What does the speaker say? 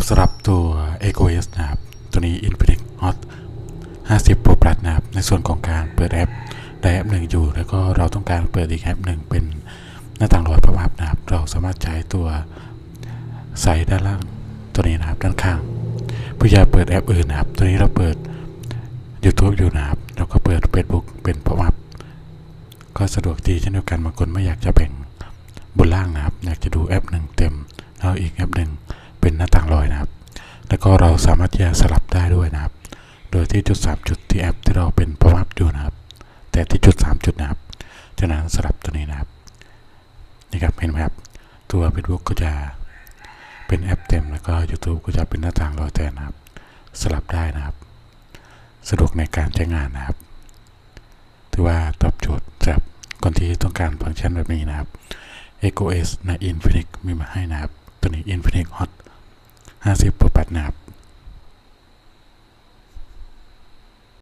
นะครับสำหรับตัว e c o s นะครับ ตัวนี้ Infinix Hot 50 Pro Plus นะครับ ในส่วนของการเปิดแอปได้แอปหนึ่งอยู่ แล้วก็เราต้องการเปิดอีกแอปหนึ่งเป็นหน้าต่างรอยประมาบนะครับ เราสามารถใช้ตัวใส่ด้านล่างตัวนี้นะครับด้านข้างเพื่อจะเปิดแอปอื่นนะครับ ตัวนี้เราเปิด YouTube อยู่นะครับเราก็เปิด Facebook เป็นประมาบก็สะดวกดีเช่นเดียวกันบางคนไม่อยากจะแบ่งบนล่างนะครับ อยากจะดูแอปหนึ่งเต็มแล้วอีกแอปหนึ่ง เป็นหน้าต่างรอยนะครับ แล้วก็เราสามารถที่จะสลับได้ด้วยนะครับ โดยที่จุด 3 จุดที่แอปที่เราเป็นประวัติอยู่นะครับ แต่ที่จุด 3 จุดนะครับจากนั้นสลับตัวนี้นะครับ นี่ครับเห็นไหมครับ ตัว Facebook ก็จะเป็นแอปเต็มแล้วก็ YouTube ก็จะเป็นหน้าต่างรอยแทนนะครับ สลับได้นะครับ สะดวกในการใช้งานนะครับ ถือว่าตอบโจทย์สำหรับคนที่ต้องการฟังก์ชันแบบนี้นะครับ EcoS ใน Infinix มีมาให้นะครับ ตัวนี้ Infinix Hot 50เพื่อปัดนะครับ